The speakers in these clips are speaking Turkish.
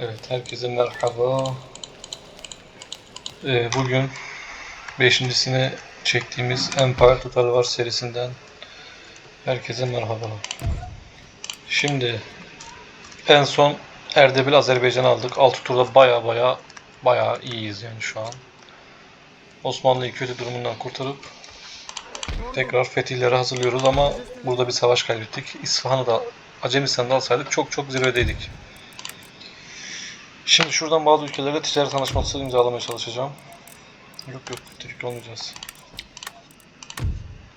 Evet, herkese merhaba. Ee, bugün beşincisini çektiğimiz Empire Total War serisinden herkese merhaba. Şimdi en son Erdebil Azerbaycan aldık. 6 turda baya baya baya iyiyiz yani şu an. Osmanlı'yı kötü durumundan kurtarıp tekrar fetihlere hazırlıyoruz ama burada bir savaş kaybettik. İsfahan'ı da Acemistan'da alsaydık çok çok zirvedeydik. Şimdi şuradan bazı ülkelerle ticaret anlaşması imzalamaya çalışacağım. Yok yok müttefik olmayacağız.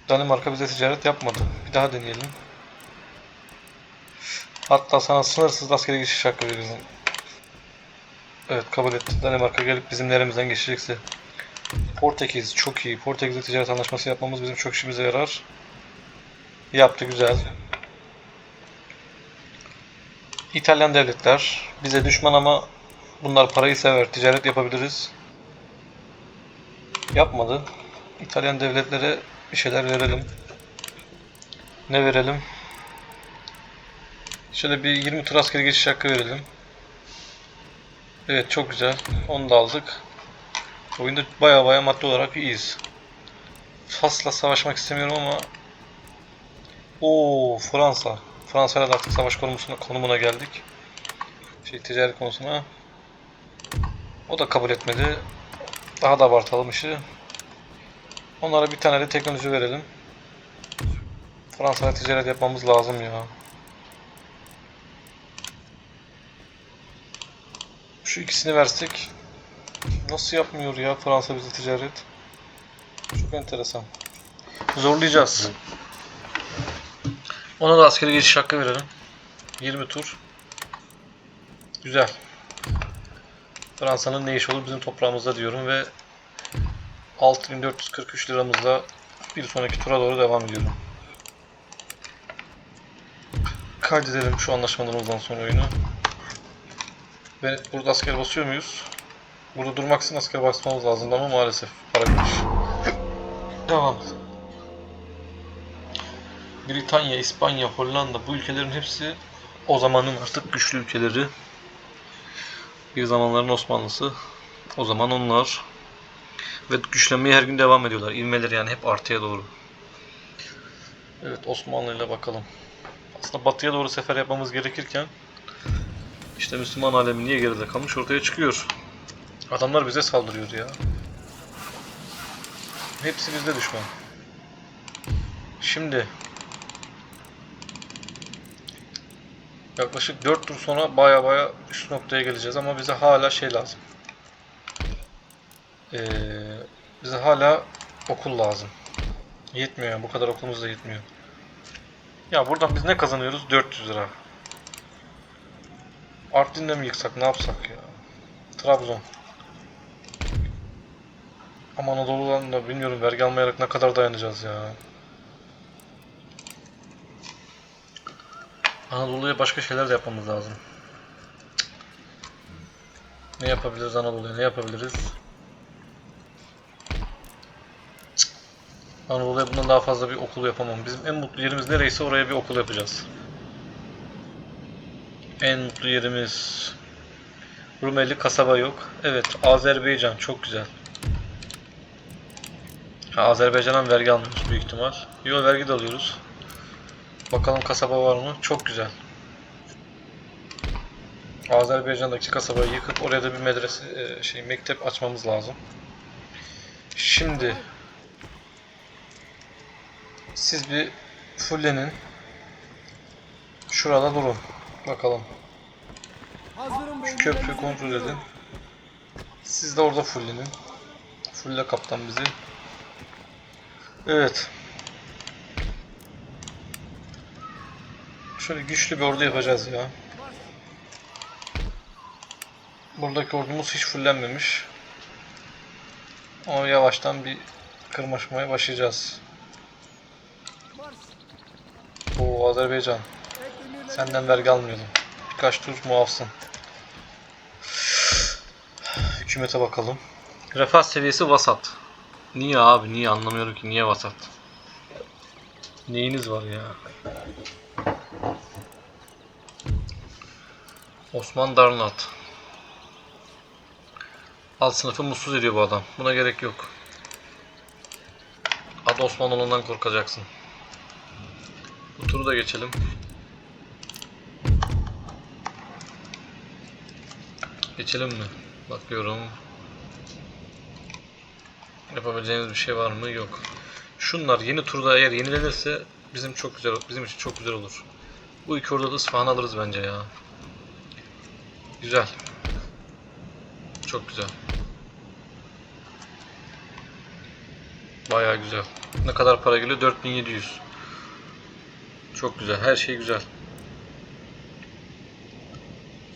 Danimarka bize ticaret yapmadı. Bir daha deneyelim. Hatta sana sınırsız askeri geçiş hakkı veririz. Evet kabul etti. Danimarka gelip bizim elimizden geçecekse. Portekiz çok iyi. Portekiz'le ticaret anlaşması yapmamız bizim çok işimize yarar. Yaptı güzel. İtalyan devletler bize düşman ama bunlar parayı sever. Ticaret yapabiliriz. Yapmadı. İtalyan devletlere bir şeyler verelim. Ne verelim? Şöyle bir 20 tur askeri geçiş hakkı verelim. Evet çok güzel. Onu da aldık. Oyunda baya baya maddi olarak iyiyiz. Fas'la savaşmak istemiyorum ama Oo Fransa. Fransa'yla da artık savaş konumuna, konumuna geldik. Şey ticaret konusuna. O da kabul etmedi. Daha da abartalım işi. Onlara bir tane de teknoloji verelim. Fransa'yla ticaret yapmamız lazım ya. Şu ikisini versek nasıl yapmıyor ya Fransa bize ticaret? Çok enteresan. Zorlayacağız. Ona da askeri geçiş hakkı verelim. 20 tur. Güzel. Fransa'nın ne işi olur bizim toprağımızda diyorum ve 6443 liramızla bir sonraki tura doğru devam ediyorum. Kaydedelim şu anlaşmalarımızdan sonra oyunu. Ve burada asker basıyor muyuz? Burada durmak için asker basmamız lazım ama maalesef para gitmiş. Devam. Britanya, İspanya, Hollanda bu ülkelerin hepsi o zamanın artık güçlü ülkeleri. Bir zamanların Osmanlısı. O zaman onlar ve güçlenmeye her gün devam ediyorlar. İlmeleri yani hep artıya doğru. Evet Osmanlı ile bakalım. Aslında batıya doğru sefer yapmamız gerekirken işte Müslüman alemi niye geride kalmış ortaya çıkıyor. Adamlar bize saldırıyor ya. Hepsi bizde düşman. Şimdi yaklaşık 4 tur sonra baya baya üst noktaya geleceğiz ama bize hala şey lazım. Ee, bize hala okul lazım. Yetmiyor yani bu kadar okulumuz da yetmiyor. Ya buradan biz ne kazanıyoruz? 400 lira. Artvin'de mi yıksak ne yapsak ya? Trabzon. Ama Anadolu'dan da bilmiyorum vergi almayarak ne kadar dayanacağız ya. Anadolu'ya başka şeyler de yapmamız lazım. Ne yapabiliriz Anadolu'ya? Ne yapabiliriz? Anadolu'ya bundan daha fazla bir okul yapamam. Bizim en mutlu yerimiz nereyse oraya bir okul yapacağız. En mutlu yerimiz Rumeli kasaba yok. Evet, Azerbaycan çok güzel. Ha, vergi almıyoruz büyük ihtimal. Yok vergi de alıyoruz. Bakalım kasaba var mı? Çok güzel. Azerbaycan'daki kasabayı yıkıp oraya da bir medrese e, şey mektep açmamız lazım. Şimdi siz bir fullenin. Şurada durun. Bakalım. Şu köprüyü kontrol edin. Siz de orada fullenin. Fulle kaptan bizi. Evet. Şöyle güçlü bir ordu yapacağız ya. Buradaki ordumuz hiç fullenmemiş. Ama yavaştan bir kırmaşmaya başlayacağız. Oo Azerbaycan. Senden vergi almıyordum. Birkaç tur muafsın. Hükümete bakalım. Refah seviyesi vasat. Niye abi? Niye anlamıyorum ki niye vasat? Neyiniz var ya? Osman Darnat. Alt sınıfı mutsuz ediyor bu adam. Buna gerek yok. Adı Osmanoğlu'ndan korkacaksın. Bu turu da geçelim. Geçelim mi? Bakıyorum. Yapabileceğimiz bir şey var mı? Yok. Şunlar yeni turda eğer yenilenirse bizim çok güzel bizim için çok güzel olur. Bu iki orada da alırız bence ya. Güzel. Çok güzel. Bayağı güzel. Ne kadar para geliyor? 4700. Çok güzel. Her şey güzel.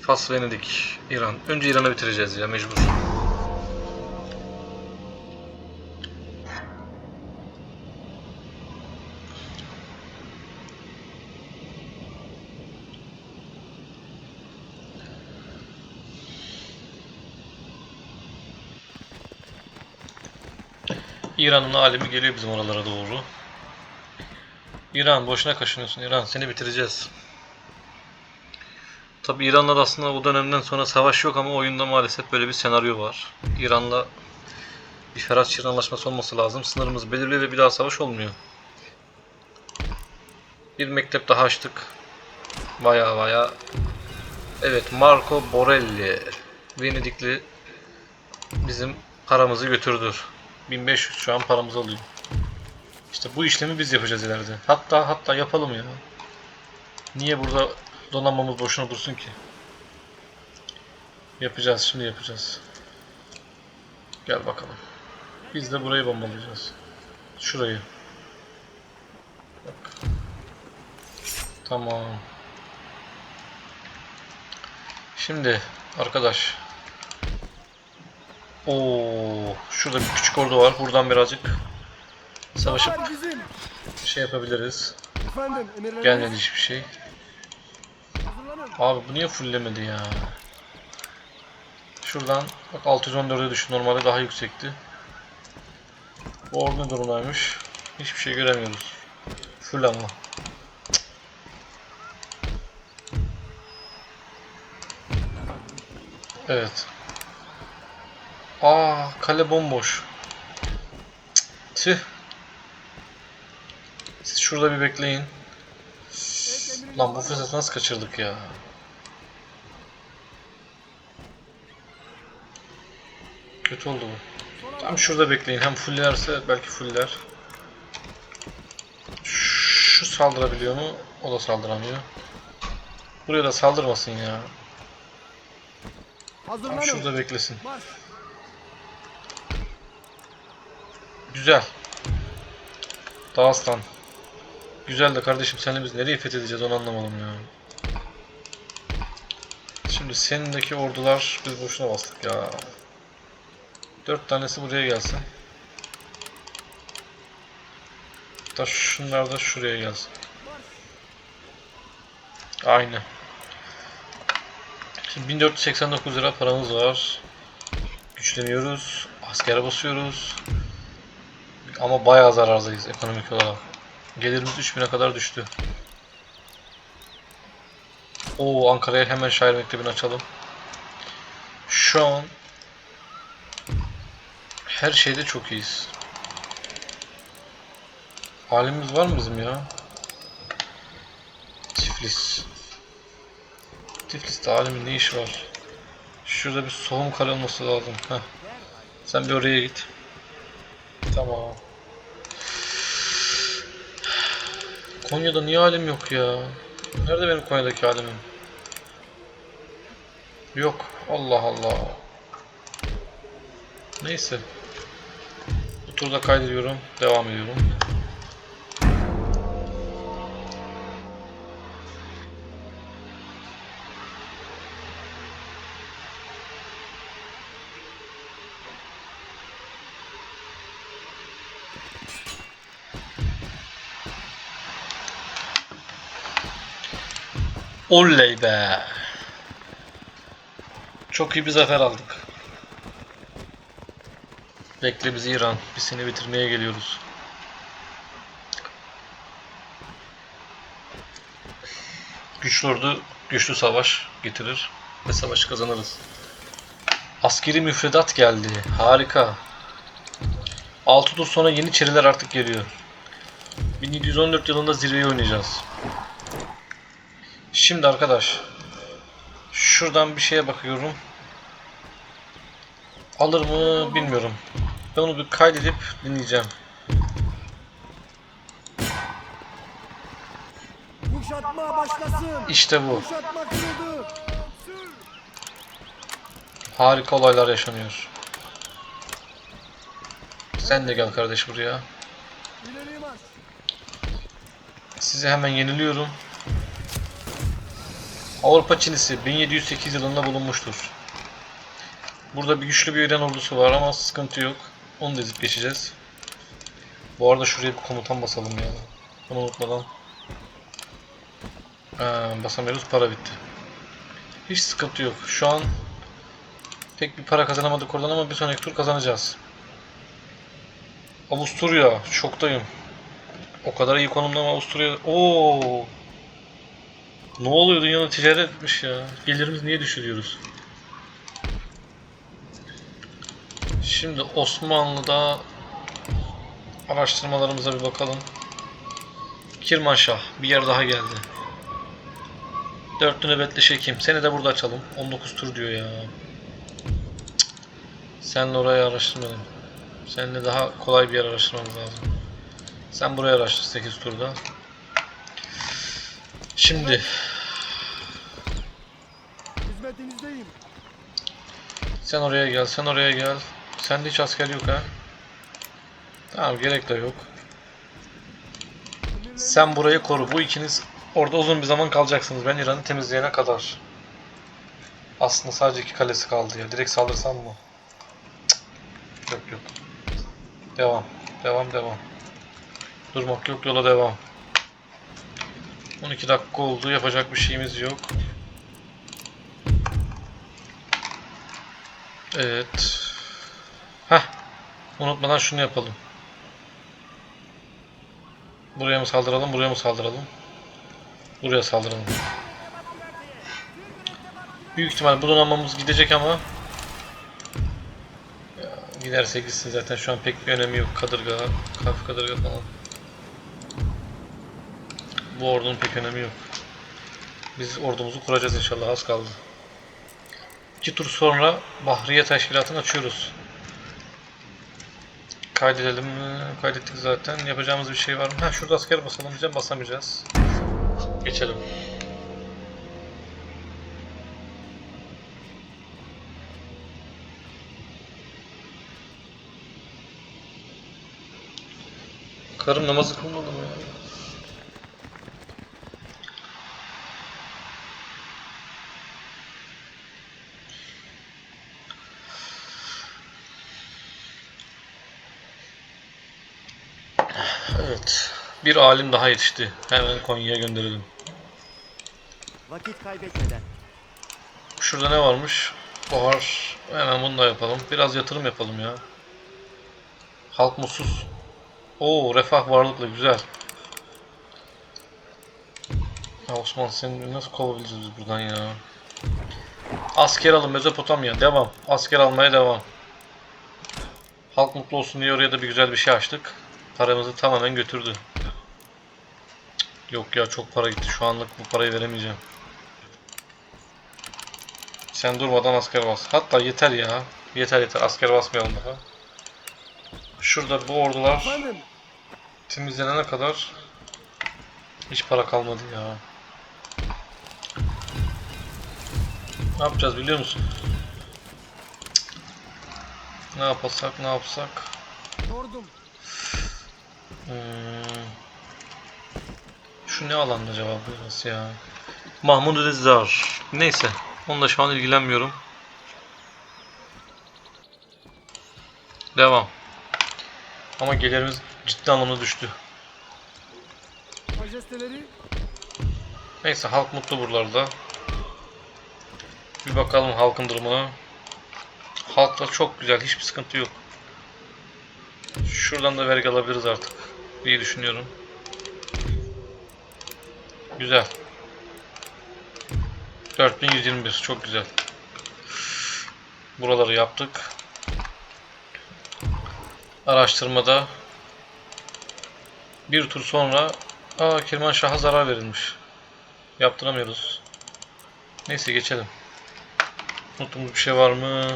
Fas Venedik, İran. Önce İran'ı bitireceğiz ya mecbur. İran'ın alemi geliyor bizim oralara doğru. İran boşuna kaşınıyorsun İran seni bitireceğiz. Tabi İran'la da aslında o dönemden sonra savaş yok ama oyunda maalesef böyle bir senaryo var. İran'la bir Ferhat Şirin anlaşması olması lazım. Sınırımız belirli ve bir daha savaş olmuyor. Bir mektep daha açtık. Baya baya. Evet Marco Borelli. Venedikli bizim paramızı götürdü. 1500 şu an paramız alıyor. İşte bu işlemi biz yapacağız ileride. Hatta hatta yapalım ya. Niye burada donanmamız boşuna dursun ki? Yapacağız şimdi yapacağız. Gel bakalım. Biz de burayı bombalayacağız. Şurayı. Bak. Tamam. Şimdi arkadaş. Oo, şurada bir küçük ordu var. Buradan birazcık savaşıp şey yapabiliriz. Gelmedi hiçbir şey. Abi bu niye fulllemedi ya? Şuradan bak 614'e düştü normalde daha yüksekti. Bu ordu ne durumdaymış? Hiçbir şey göremiyoruz. Full ama. Evet. Aa kale bomboş. Tüh. Siz şurada bir bekleyin. Lan bu fırsatı nasıl kaçırdık ya? Kötü oldu bu. Tam şurada bekleyin. Hem fullerse belki fuller. Şu saldırabiliyor mu? O da saldıramıyor. Buraya da saldırmasın ya. Tam şurada beklesin. Güzel. Dağıstan. Güzel de kardeşim seninle biz nereye fethedeceğiz onu anlamadım ya. Şimdi senindeki ordular biz boşuna bastık ya. Dört tanesi buraya gelsin. Da şunlar da şuraya gelsin. Aynı. Şimdi 1489 lira paramız var. Güçleniyoruz. Askere basıyoruz. Ama bayağı zarardayız ekonomik olarak. Gelirimiz 3000'e kadar düştü. Oo Ankara'ya hemen şair mektebini açalım. Şu an her şeyde çok iyiyiz. Halimiz var mı bizim ya? Tiflis. Tiflis'te halimin ne işi var? Şurada bir soğum kale olması lazım. Heh. Sen bir oraya git. Tamam. Konya'da niye halim yok ya? Nerede benim Konya'daki halimim? Yok. Allah Allah. Neyse. Bu turda kaydediyorum. Devam ediyorum. Oley be. Çok iyi bir zafer aldık. Bekle bizi İran. Biz seni bitirmeye geliyoruz. Güçlü ordu güçlü savaş getirir ve savaşı kazanırız. Askeri müfredat geldi. Harika. 6 tur sonra Yeniçeriler artık geliyor. 1714 yılında zirveyi oynayacağız. Şimdi arkadaş. Şuradan bir şeye bakıyorum. Alır mı bilmiyorum. Ben onu bir kaydedip dinleyeceğim. İşte bu. Harika olaylar yaşanıyor. Sen de gel kardeş buraya. Sizi hemen yeniliyorum. Avrupa Çinisi 1708 yılında bulunmuştur. Burada bir güçlü bir İran ordusu var ama sıkıntı yok. Onu da ezip geçeceğiz. Bu arada şuraya bir komutan basalım ya. Bunu unutmadan. Ha, basamıyoruz para bitti. Hiç sıkıntı yok. Şu an pek bir para kazanamadık oradan ama bir sonraki tur kazanacağız. Avusturya şoktayım. O kadar iyi konumda ama Avusturya... Oo. Ne oluyor dünyada ticaret etmiş ya. Gelirimiz niye düşürüyoruz? Şimdi Osmanlı'da araştırmalarımıza bir bakalım. Kirmanşah bir yer daha geldi. Dörtlü nöbetli şekim. Seni de burada açalım. 19 tur diyor ya. Cık. Senle orayı araştırmayalım. Seninle daha kolay bir yer araştırmamız lazım. Sen buraya araştır 8 turda. Şimdi Hizmetinizdeyim. sen oraya gel, sen oraya gel. Sende hiç asker yok ha. Tamam gerek de yok. Sen burayı koru. Bu ikiniz orada uzun bir zaman kalacaksınız. Ben İran'ı temizleyene kadar. Aslında sadece iki kalesi kaldı ya. Direkt saldırsam mı? Cık. Yok yok. Devam. Devam devam. Durmak yok yola devam. 12 dakika oldu. Yapacak bir şeyimiz yok. Evet. Heh. Unutmadan şunu yapalım. Buraya mı saldıralım, buraya mı saldıralım? Buraya saldıralım. Büyük ihtimal bu donanmamız gidecek ama giderse gitsin zaten şu an pek bir önemi yok. Kadırga, kaf kadırga falan. Bu ordunun pek önemi yok. Biz ordumuzu kuracağız inşallah az kaldı. İki tur sonra Bahriye Teşkilatı'nı açıyoruz. Kaydedelim mi? Kaydettik zaten. Yapacağımız bir şey var mı? Ha şurada asker basalım diyeceğim. Basamayacağız. Geçelim. Karım namazı kılmadı mı ya? Evet. Bir alim daha yetişti. Hemen Konya'ya gönderelim. Vakit kaybetmeden. Şurada ne varmış? Bahar. Hemen bunu da yapalım. Biraz yatırım yapalım ya. Halk mutsuz. Oo refah varlıklı güzel. Ya Osman seni nasıl kovabileceğiz biz buradan ya? Asker alın Mezopotamya. Devam. Asker almaya devam. Halk mutlu olsun diye oraya da bir güzel bir şey açtık. Paramızı tamamen götürdü. Yok ya çok para gitti. Şu anlık bu parayı veremeyeceğim. Sen durmadan asker bas. Hatta yeter ya. Yeter yeter asker basmayalım daha. Şurada bu ordular temizlenene kadar hiç para kalmadı ya. Ne yapacağız biliyor musun? Ne yapasak ne yapsak? Sordum. Hmm. Şu ne alanda acaba burası ya? Mahmud Rezzar. Neyse. Onunla şu an ilgilenmiyorum. Devam. Ama gelirimiz ciddi anlamda düştü. Neyse halk mutlu buralarda. Bir bakalım halkın durumuna. Halkla çok güzel. Hiçbir sıkıntı yok. Şuradan da vergi alabiliriz artık. Diye düşünüyorum. Güzel. 4121 çok güzel. Buraları yaptık. Araştırmada bir tur sonra Aa Kermanşah'a zarar verilmiş. Yaptıramıyoruz. Neyse geçelim. Unuttuğumuz bir şey var mı?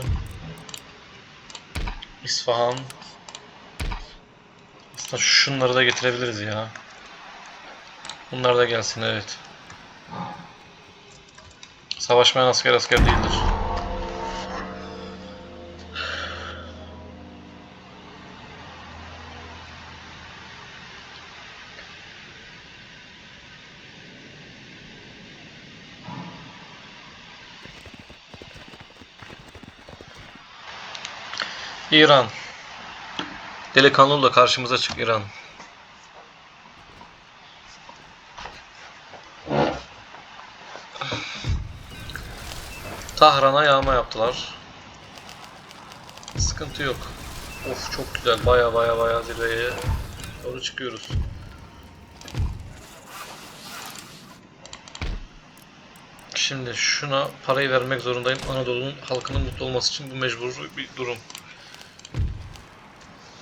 İsfahan. Şunları da getirebiliriz ya. Bunlar da gelsin evet. Savaşmayan asker asker değildir. İran. Delikanlı da karşımıza çık İran. Tahran'a yağma yaptılar. Sıkıntı yok. Of çok güzel. Baya baya baya zirveye doğru çıkıyoruz. Şimdi şuna parayı vermek zorundayım. Anadolu'nun halkının mutlu olması için bu mecbur bir durum.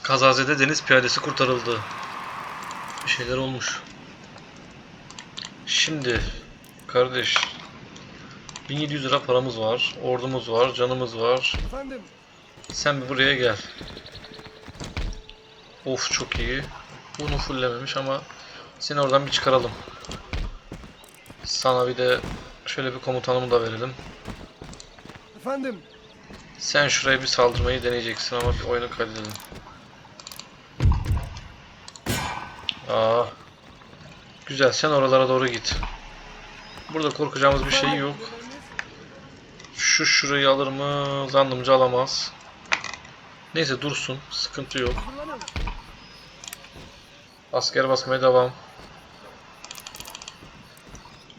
Kazazede deniz piyadesi kurtarıldı. Bir şeyler olmuş. Şimdi kardeş 1700 lira paramız var, ordumuz var, canımız var. Efendim, Sen bir buraya gel. Of çok iyi. Bunu fulllememiş ama seni oradan bir çıkaralım. Sana bir de şöyle bir komutanımı da verelim. efendim. Sen şuraya bir saldırmayı deneyeceksin ama bir oyunu kaydedelim. Aa. Güzel sen oralara doğru git. Burada korkacağımız bir şey yok. Şu şurayı alır mı? Zannımca alamaz. Neyse dursun. Sıkıntı yok. Asker basmaya devam.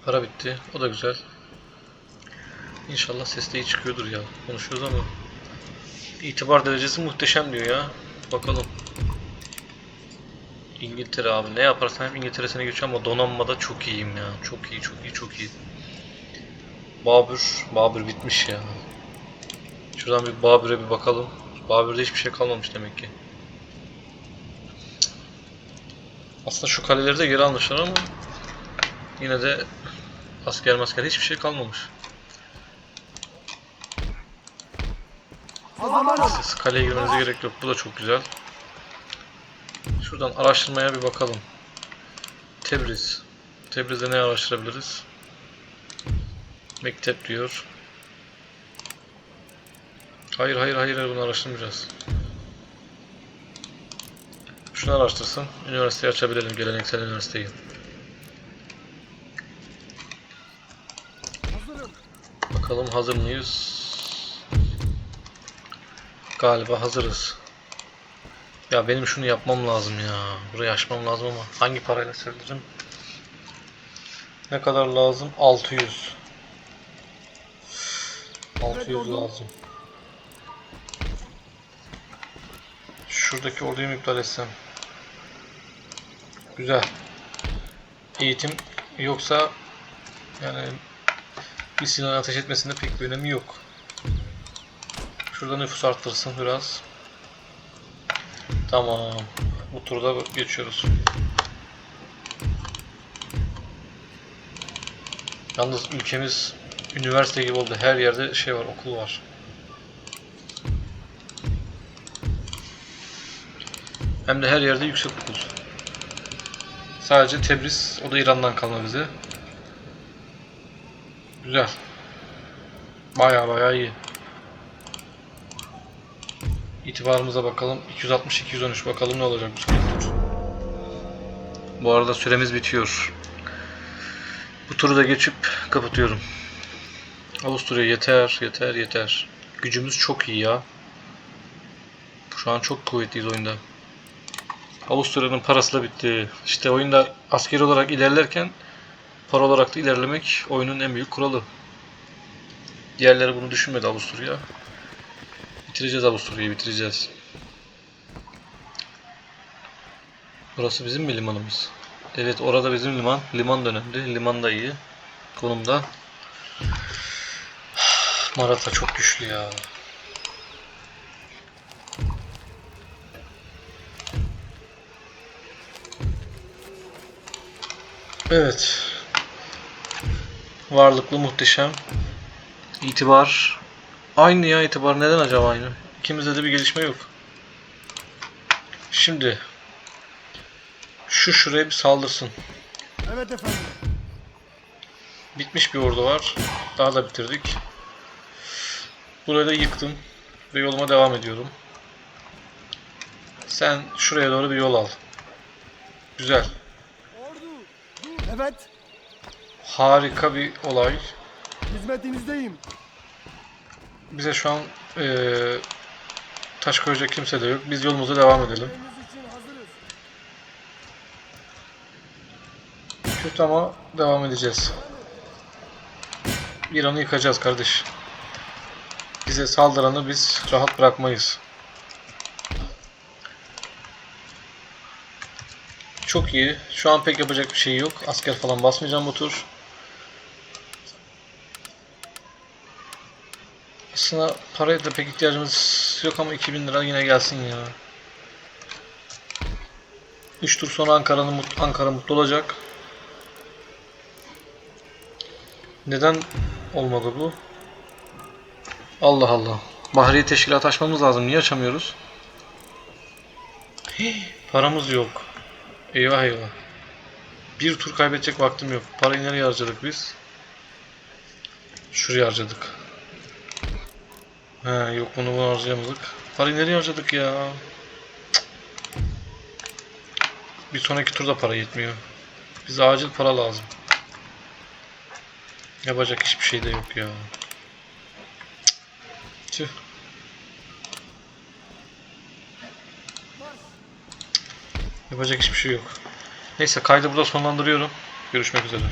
Para bitti. O da güzel. İnşallah ses de iyi çıkıyordur ya. Konuşuyoruz ama. İtibar derecesi muhteşem diyor ya. Bakalım. İngiltere abi. Ne yaparsam hep İngiltere'sine geçiyor ama donanmada çok iyiyim ya. Çok iyi, çok iyi, çok iyi. Babür. Babür bitmiş ya. Şuradan bir Babür'e bir bakalım. Babür'de hiçbir şey kalmamış demek ki. Aslında şu kaleleri de geri almışlar ama yine de asker masker hiçbir şey kalmamış. Siz kaleye girmenize gerek yok. Bu da çok güzel. Şuradan araştırmaya bir bakalım. Tebriz. Tebriz'de ne araştırabiliriz? Mektep diyor. Hayır hayır hayır bunu araştırmayacağız. Şunu araştırsın. Üniversiteyi açabilelim. Geleneksel üniversiteyi. Bakalım hazır mıyız? Galiba hazırız. Ya benim şunu yapmam lazım ya. Burayı açmam lazım ama hangi parayla söylerim? Ne kadar lazım? 600. 600 lazım. Şuradaki orduyu mu iptal etsem? Güzel. Eğitim yoksa yani bir silahın ateş etmesinde pek bir önemi yok. Şurada nüfus arttırsın biraz. Tamam. Bu turda geçiyoruz. Yalnız ülkemiz üniversite gibi oldu. Her yerde şey var, okul var. Hem de her yerde yüksek okul. Sadece Tebriz, o da İran'dan kalma bize. Güzel. Baya baya iyi. İtibarımıza bakalım. 260-213 bakalım ne olacak bu tur. Bu arada süremiz bitiyor. Bu turu da geçip kapatıyorum. Avusturya yeter, yeter, yeter. Gücümüz çok iyi ya. Şu an çok kuvvetliyiz oyunda. Avusturya'nın parası da bitti. İşte oyunda askeri olarak ilerlerken para olarak da ilerlemek oyunun en büyük kuralı. Diğerleri bunu düşünmedi Avusturya bitireceğiz Avusturya'yı bitireceğiz. Burası bizim mi limanımız? Evet orada bizim liman. Liman da önemli. Liman da iyi. Konumda. Marata çok güçlü ya. Evet. Varlıklı muhteşem. İtibar Aynı ya itibar. Neden acaba aynı? İkimizde de bir gelişme yok. Şimdi. Şu şuraya bir saldırsın. Evet efendim. Bitmiş bir ordu var. Daha da bitirdik. Burayı da yıktım. Ve yoluma devam ediyorum. Sen şuraya doğru bir yol al. Güzel. Ordu. Evet. Harika bir olay. Hizmetinizdeyim. Bize şu an eee, taş koyacak kimse de yok. Biz yolumuza devam edelim. Kötü ama devam edeceğiz. İran'ı yıkacağız kardeş. Bize saldıranı biz rahat bırakmayız. Çok iyi. Şu an pek yapacak bir şey yok. Asker falan basmayacağım bu tur. Aslında paraya da pek ihtiyacımız yok ama 2000 lira yine gelsin ya. 3 tur sonra Ankara'nın mut- Ankara mutlu olacak. Neden olmadı bu? Allah Allah. Bahriye teşkilat açmamız lazım. Niye açamıyoruz? Paramız yok. Eyvah eyvah. Bir tur kaybedecek vaktim yok. Parayı nereye harcadık biz? Şuraya harcadık. He yok bunu bunu harcayamadık. Parayı nereye harcadık ya? Bir sonraki turda para yetmiyor. Bize acil para lazım. Yapacak hiçbir şey de yok ya. Tüh. Yapacak hiçbir şey yok. Neyse kaydı burada sonlandırıyorum. Görüşmek üzere.